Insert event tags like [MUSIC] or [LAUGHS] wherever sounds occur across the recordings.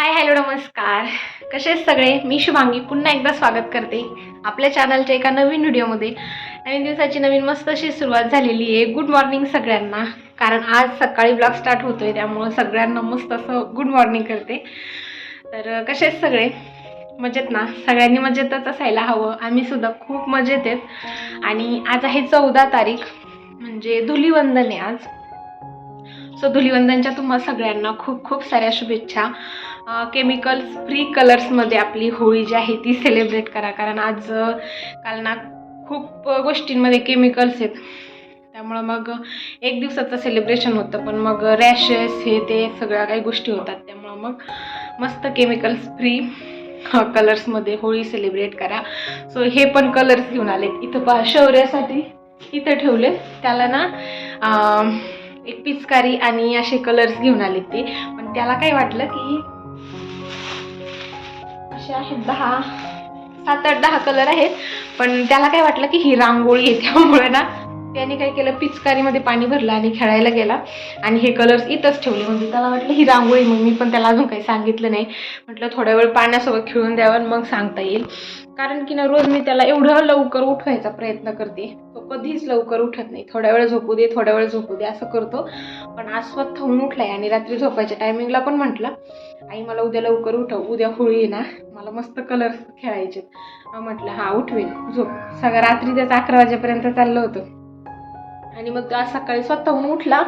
Hi hello नमस्कार. कसे सगळे? मी शुभांगी. पुन्हा एकदा स्वागत करते आपल्या चॅनलच्या एका नवीन व्हिडिओमध्ये नवीन दिवसाची नवीन मस्त अशी सुरुवात झालेली आहे. गुड मॉर्निंग सगळ्यांना. कारण आज सकाळी ब्लॉग स्टार्ट होतो आहे त्यामुळं सगळ्यांना मस्त असं गुड मॉर्निंग करते. तर कसे सगळे? मजेत ना? सगळ्यांनी मजेतच असायला हवं. आम्ही सुद्धा खूप मजेत आहेत. आणि आज आहे चौदा तारीख म्हणजे धुलीवंदन आहे आज. सो धुलीवंदनच्या तुम्हा सगळ्यांना खूप खूप साऱ्या शुभेच्छा. केमिकल्स फ्री कलर्समध्ये आपली होळी जी आहे ती सेलिब्रेट करा. कारण आज काल ना खूप गोष्टींमध्ये केमिकल्स आहेत. त्यामुळं मग एक दिवसाचं सेलिब्रेशन होतं. पण मग रॅशेस हे ते सगळ्या काही गोष्टी होतात. त्यामुळं मग मस्त केमिकल्स फ्री कलर्समध्ये होळी सेलिब्रेट करा. सो हे पण कलर्स घेऊन आलेत. इथं पहा शौर्यासाठी इथं ठेवले त्याला ना एक पिचकारी आणि असे कलर्स घेऊन आले ते. पण त्याला काय वाटलं की असे आहेत दहा सात आठ दहा कलर आहेत. पण त्याला काय वाटलं की ही रांगोळी आहे त्यामुळे ना त्याने काय केलं पिचकारीमध्ये पाणी भरलं आणि खेळायला गेला. आणि हे कलर्स इथंच ठेवले. म्हणजे त्याला वाटलं ही रांगोळी मग मी पण त्याला अजून काही सांगितलं नाही. म्हटलं थोड्या वेळ पाण्यासोबत खेळून द्यावं आणि मग सांगता येईल. कारण की ना रोज मी त्याला एवढं लवकर उठवायचा प्रयत्न करते. तो कधीच लवकर उठत नाही. थोड्या वेळ झोपू दे थोड्या वेळ झोपू दे असं करतो. पण आज स्वतःहून उठलाय आणि रात्री झोपायच्या टायमिंगला पण म्हटलं आई मला उद्या लवकर उठव. उद्या होळी ना. मला मस्त कलर्स खेळायचे म्हटलं हा उठवेन. झोप. सगळं रात्री त्याचं अकरा वाजेपर्यंत चाललं होतं. आणि मग तो आज सकाळी स्वतःहून उठला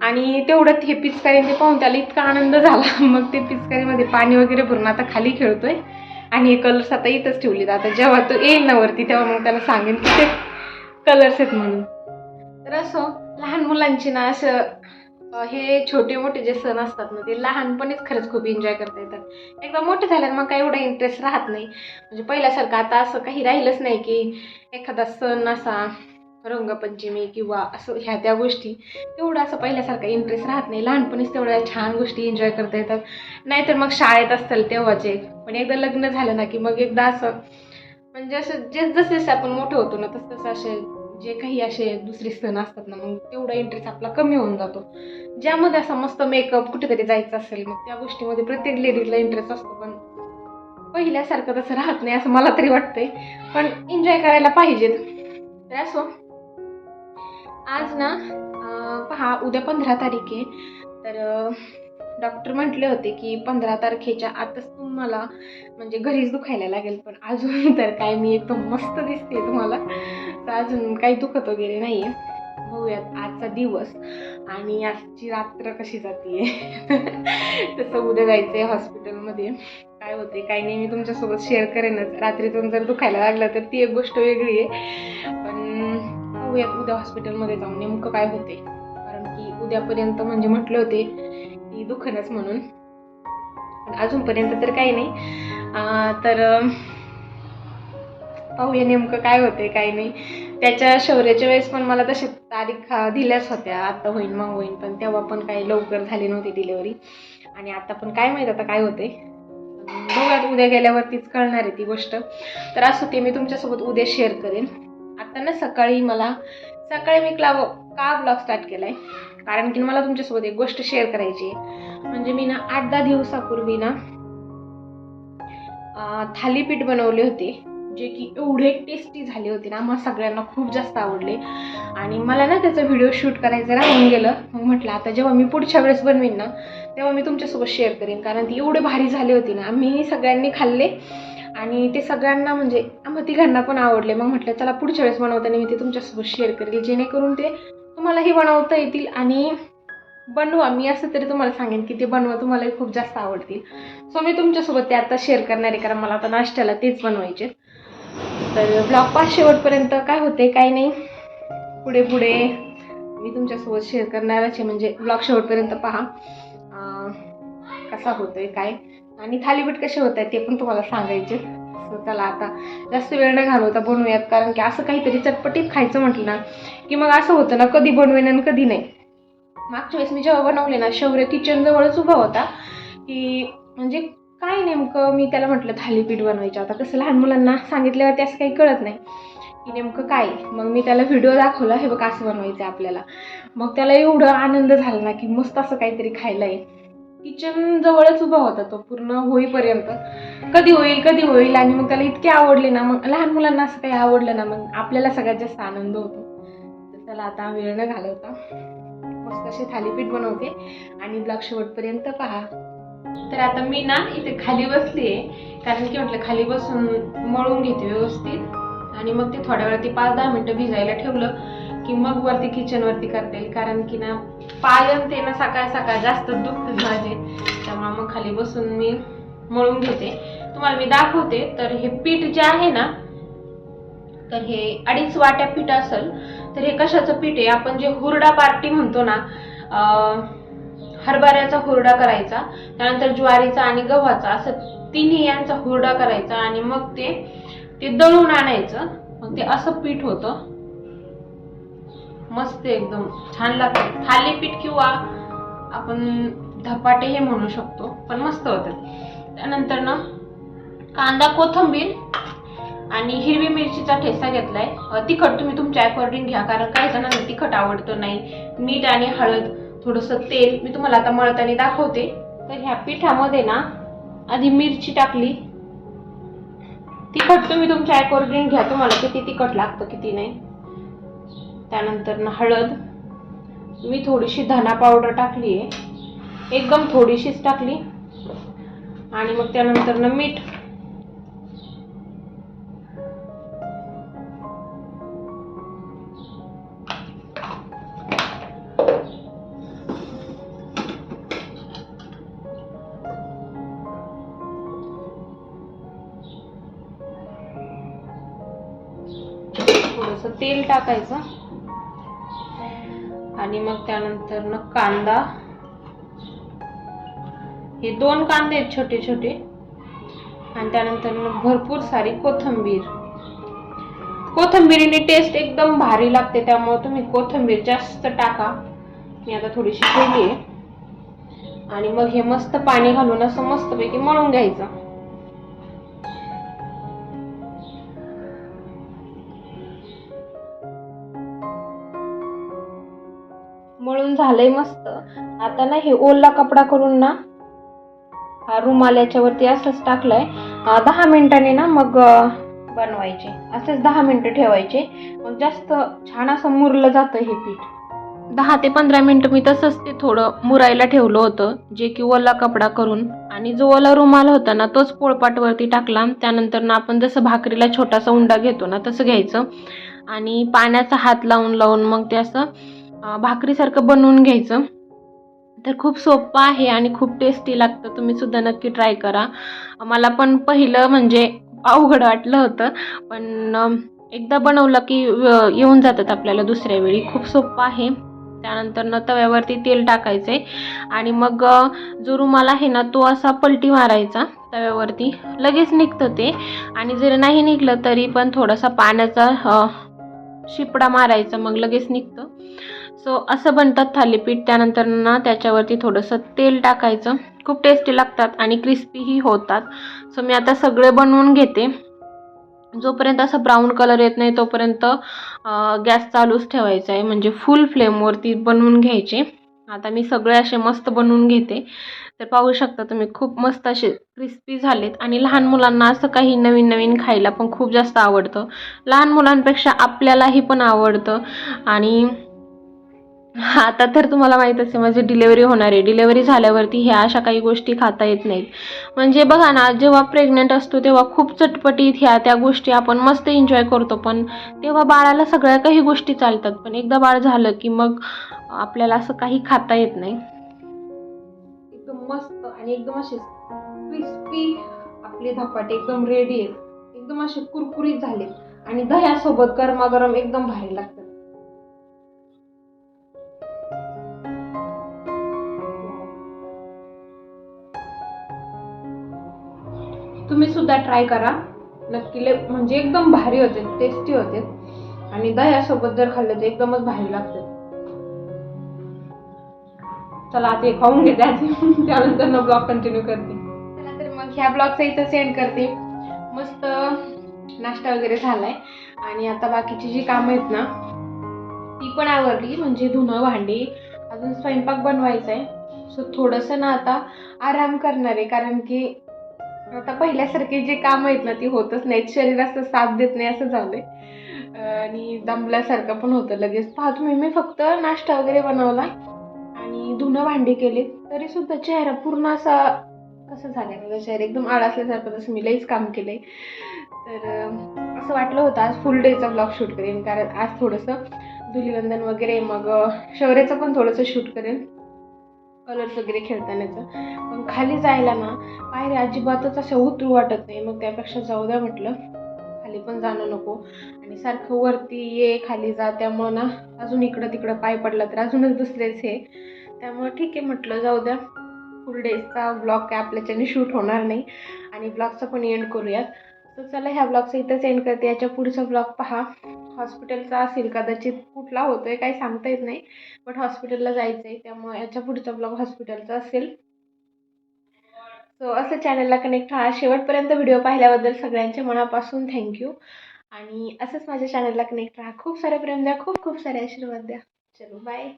आणि तेवढं हे पिचकारी ते पाहून त्याला इतका आनंद झाला. [LAUGHS] मग ते पिचकारीमध्ये पाणी वगैरे भरून आता खाली खेळतोय. आणि हे कलर्स आता इथंच ठेवलेत. आता जेव्हा तो येईल ना वरती तेव्हा मग त्याला सांगेन की ते कलर्स आहेत म्हणून. तर असं लहान मुलांची ना असं हे छोटे मोठे जे सण असतात ना ते लहानपणीच खरंच खूप एन्जॉय करता येतात. एकदा मोठे झाल्यावर मग काही एवढा इंटरेस्ट राहत नाही. म्हणजे पहिल्यासारखं आता असं काही राहिलंच नाही की एखादा सण असा रंगपंचमी किंवा असं ह्या त्या गोष्टी तेवढं असं पहिल्यासारखा इंटरेस्ट राहत नाही. लहानपणीच तेवढ्या छान गोष्टी एन्जॉय करता येतात. नाहीतर मग शाळेत असतील तेव्हाचे. पण एकदा लग्न झालं ना की मग एकदा असं म्हणजे असं जे जसे जसं आपण मोठं होतो ना तसं तसं असे जे काही असे दुसरे सण असतात ना मग तेवढा इंटरेस्ट आपला कमी होऊन जातो. ज्यामध्ये असा मस्त मेकअप कुठेतरी जायचं असेल मग त्या गोष्टीमध्ये प्रत्येक लेडीजला इंटरेस्ट असतो. पण पहिल्यासारखं तसं राहत नाही असं मला तरी वाटतंय. पण एन्जॉय करायला पाहिजेत. तर असो. आज ना पहा उद्या पंधरा तारीख आहे. तर डॉक्टर म्हटले होते की पंधरा तारखेच्या आतच तुम्हाला म्हणजे घरीच दुखायला लागेल पण अजून तर काय मी एकदम मस्त दिसते तुम्हाला. तर अजून काही दुखत वगैरे नाही आहे बघूयात आजचा दिवस आणि आजची रात्र कशी जाते [LAUGHS] तसं उद्या जायचं आहे हॉस्पिटलमध्ये. काय होते काय नाही मी तुमच्यासोबत शेअर करेनच. रात्रीतून जर दुखायला लागलं तर ती एक गोष्ट वेगळी आहे. पण बघूयात उद्या हॉस्पिटलमध्ये जाऊन नेमकं काय होते कारण की उद्यापर्यंत म्हणजे म्हटले होते की दुखणच म्हणून. पण अजूनपर्यंत तर काही नाही. तर पाहूया नेमकं काय होते काय नाही. त्याच्या शौर्याच्या वेळेस पण मला तसे तारीख दिल्याच होत्या. आता होईन मग होईन पण तेव्हा पण काही लवकर झाली नव्हती डिलेवरी आणि आता पण काय माहीत आता काय होते बघूयात उद्या गेल्यावरतीच कळणार आहे ती गोष्ट. तर असं ते मी तुमच्यासोबत उद्या शेअर करेन. आता ना सकाळी मला. सकाळी मी क्ला का ब्लॉग स्टार्ट केला आहे कारण की मला तुमच्यासोबत एक गोष्ट शेअर करायची आहे. म्हणजे मी ना आठ दहा दिवसापूर्वी ना थालीपीठ बनवले होते. जे की एवढे टेस्टी झाले होते ना आम्हा सगळ्यांना खूप जास्त आवडले. आणि मला ना त्याचा व्हिडिओ शूट करायचा राहून गेलं. मग म्हटलं आता जेव्हा मी पुढच्या वेळेस बनवीन ना तेव्हा मी तुमच्यासोबत शेअर करेन. कारण ती एवढे भारी झाले होते ना आम्ही सगळ्यांनी खाल्ले. आणि ते सगळ्यांना म्हणजे आम्हा तिघांना पण आवडले. मग म्हटलं चला पुढच्या वेळेस बनवताना मी ते तुमच्यासोबत शेअर करेल. जेणेकरून ते तुम्हालाही बनवता येतील आणि बनवा. मी असं तरी तुम्हाला सांगेन की ते बनवा. तुम्हालाही खूप जास्त आवडतील. सो मी तुमच्यासोबत ते आता शेअर करणार आहे. कारण मला आता नाश्त्याला तेच बनवायचे तर ब्लॉग पास शेवटपर्यंत काय होते काय नाही. पुढे पुढे मी तुमच्यासोबत शेअर करणारच आहे. म्हणजे ब्लॉग शेवटपर्यंत पहा. कसा होतोय काय? आणि थालीपीठ कसे होत आहेत ते पण तुम्हाला सांगायचे. सो चला आता जास्त वेळ न घालवता बनवूयात. कारण की असं काहीतरी चटपटीत खायचं म्हटलं ना की मग असं होतं ना कधी बनवेन आणि कधी नाही. मागच्या वेळेस मी जेव्हा बनवले ना शौर्य किचनजवळच उभा होता की म्हणजे काय नेमकं मी त्याला म्हटलं थालीपीठ बनवायचं. आता कसं लहान मुलांना सांगितल्यावरती असं काही कळत नाही की नेमकं काय मग मी त्याला व्हिडिओ दाखवला हे बघ असं बनवायचं आहे आपल्याला. मग त्याला एवढं आनंद झाला ना की मस्त असं काहीतरी खायला आहे किचन जवळच उभा होता तो पूर्ण होईपर्यंत. कधी होईल कधी होईल आणि मग त्याला इतके आवडले ना मग लहान मुलांना असं काही आवडलं ना मग आपल्याला सगळ्यात जास्त आनंद होतो. तर त्याला आता वेळ न घालवता मस्त असे थालीपीठ बनवते आणि ब्लॉग शेवटपर्यंत पहा. तर आता मी ना इथे खाली बसली आहे कारण की म्हटलं खाली बसून मळून घेते व्यवस्थित. आणि मग ते थोड्या वेळा ते पाच दहा मिनटं भिजायला ठेवलं. की मग वरती किचनवरती करता येईल कारण की ना पाय ते ना सकाळ सकाळ जास्त दुखते माझे. त्यामुळे मग खाली बसून मी मळून घेते. तुम्हाला मी दाखवते तर हे पीठ जे आहे ना तर हे अडीच वाट्या पीठ असेल तर हे कशाचं पीठ आहे? आपण जे हुरडा पार्टी म्हणतो ना हरभऱ्याचा हुरडा करायचा त्यानंतर ज्वारीचा आणि गव्हाचा असं तिन्ही यांचा हुरडा करायचा आणि मग ते ते दळून आणायचं. मग ते असं पीठ होतं. मस्त एकदम छान लागते. थालीपीठ किंवा आपण धपाटे हे म्हणू शकतो पण मस्त होतं त्यानंतर ना कांदा कोथिंबीर आणि हिरवी मिरचीचा ठेसा घेतलाय. तिखट तुम्ही तुमच्या अकॉर्डिंग घ्या कारण काही जणांना तिखट आवडतं नाही. मीठ आणि हळद थोडंसं तेल मी तुम्हाला आता मळताना दाखवते. तर ह्या पिठामध्ये ना आधी मिरची टाकली. तिखट तुम्ही तुमच्या अकॉर्डिंग घ्या तुम्हाला किती तिखट लागतं किती नाही. त्यानंतर ना हळद. मी थोडीशी धना पावडर टाकली आहे एकदम थोडीशीच टाकली. आणि मग त्यानंतर ना मीठ. थोडंसं तेल टाकायचं. आणि मग त्यानंतर ना कांदा. हे दोन कांदे आहेत छोटे छोटे. आणि त्यानंतर मग भरपूर सारी कोथिंबीर. कोथिंबीरीने टेस्ट एकदम भारी लागते त्यामुळे तुम्ही कोथिंबीर जास्त टाका. मी आता थोडीशी ठेवली आहे. आणि मग हे मस्त पाणी घालून असं मस्तपैकी मळून घ्यायचं. मळून झालंय मस्त. आता ना हे ओला कपडा करून ना हा रुमाल याच्यावरती असंच टाकलाय. दहा मिनिटांनी ना मग बनवायचे. असेच दहा मिनिटं ठेवायचे. मग जास्त छान असं मुरलं जातं हे पीठ. दहा ते पंधरा मिनिटं मी तसंच ते थोडं मुरायला ठेवलं होतं जे की ओला कपडा करून. आणि जो ओला रुमाल होता ना तोच पोळपाटवरती टाकला. त्यानंतर ना आपण जसं भाकरीला छोटासा उंडा घेतो ना तसं घ्यायचं. आणि पाण्याचा हात लावून लावून मग ते असं भाकरीसारखं बनवून घ्यायचं. तर खूप सोपं आहे आणि खूप टेस्टी लागतं. तुम्ही सुद्धा नक्की ट्राय करा. मला पण पहिलं म्हणजे अवघड वाटलं होतं. पण एकदा बनवलं की येऊन जातात आपल्याला दुसऱ्या वेळी. खूप सोपं आहे. त्यानंतर न तव्यावरती तेल टाकायचे आणि मग जो रुमाल आहे ना तो असा पलटी मारायचा तव्यावरती. लगेच निघतं ते. आणि जर नाही निघलं तरी पण थोडासा पाण्याचा शिपडा मारायचा. मग लगेच निघतं. सो असं बनतात थालीपीठ. त्यानंतर ना त्याच्यावरती थोडंसं तेल टाकायचं. खूप टेस्टी लागतात आणि क्रिस्पीही होतात. सो मी आता सगळे बनवून घेते. जोपर्यंत असा ब्राऊन कलर येत नाही तोपर्यंत गॅस चालूच ठेवायचा आहे. म्हणजे फुल फ्लेमवरती बनवून घ्यायचे. आता मी सगळे असे मस्त बनवून घेते. तर पाहू शकता तुम्ही खूप मस्त असे क्रिस्पी झालेत. आणि लहान मुलांना असं काही नवीन नवीन खायला पण खूप जास्त आवडतं. लहान मुलांपेक्षा आपल्यालाही पण आवडतं. आणि आता तर तुम्हाला माहीत असेल म्हणजे माझी डिलेवरी होणार आहे. डिलेवरी झाल्यावरती ह्या अशा काही गोष्टी खाता येत नाहीत. म्हणजे बघा ना जेव्हा प्रेग्नंट असतो तेव्हा खूप चटपटीत ह्या त्या गोष्टी आपण मस्त एन्जॉय करतो. पण तेव्हा बाळाला सगळ्या काही गोष्टी चालतात. पण एकदा बाळ झालं की मग आपल्याला असं काही खाता येत नाही. एकदम मस्त आणि एकदम असे क्रिस्पी आपले धपाटे एकदम रेडी आहेत. एकदम असे कुरकुरीत झाले. आणि दह्यासोबत गरमागरम एकदम भारी लागतात. तुम्ही सुद्धा ट्राय करा. नक्की ले म्हणजे एकदम भारी होते टेस्टी होते. आणि दह्यासोबत जर खाल्लं तर एकदमच भारी लागते. चला आता हे खाऊन घेते आधी. [LAUGHS] त्यानंतर न ब्लॉग कंटिन्यू करते. चला तर मग ह्या ब्लॉगचा इथं सेंड करते. मस्त नाश्ता वगैरे झालाय. आणि आता बाकीची जी कामं आहेत ना ती पण आवरली. म्हणजे धुणं भांडी अजून स्वयंपाक बनवायचा आहे सो थोडंसं ना आता आराम करणार आहे. कारण की आता पहिल्यासारखे जे काम आहेत ना ती होतच नाहीत. शरीर असं साथ देत नाही असं झालंय. आणि दमल्यासारखं पण होतं लगेच. पहा तुम्ही मी फक्त नाश्ता वगैरे बनवला आणि धुणं भांडी केली तरी सुद्धा चेहरा पूर्ण असा कसं झालाय माझा चेहरा? एकदम आळसल्यासारखं तसं मी लईच काम केलंय. तर असं वाटलं होतं आज फुल डेचा ब्लॉग शूट करेन. कारण आज थोडंसं धुलीवंदन वगैरे मग शौर्याचं पण थोडंसं शूट करेन. कलर्स वगैरे खेळतानाचं. पण खाली जायला ना पायऱ्या अजिबातच अशा उतरू वाटत नाही. मग त्यापेक्षा जाऊ द्या म्हटलं. खाली पण जाणं नको. आणि सारखं वरती ये खाली जा. त्यामुळं ना अजून इकडं तिकडं पाय पडला तर अजूनच दुसरेच हे. त्यामुळं ठीक आहे म्हटलं जाऊ द्या. फुल डेजचा ब्लॉग काय आपल्याच्याने शूट होणार नाही. आणि ब्लॉगचा पण एंड करूयात. तर चला ह्या ब्लॉगचा इथंच एंड करते. याच्या पुढचा ब्लॉग पहा. हॉस्पिटलचा असेल कदाचित कुठला होतो आहे काही सांगता येत नाही. बट हॉस्पिटलला जायचं आहे त्यामुळे याच्या पुढचा ब्लॉग हॉस्पिटलचा असेल. सो असं चॅनलला कनेक्ट राहा शेवटपर्यंत व्हिडिओ पाहिल्याबद्दल सगळ्यांच्या मनापासून थँक्यू आणि असंच माझ्या चॅनलला कनेक्ट राहा. खूप सारे प्रेम द्या खूप खूप सारे आशीर्वाद द्या. चलो बाय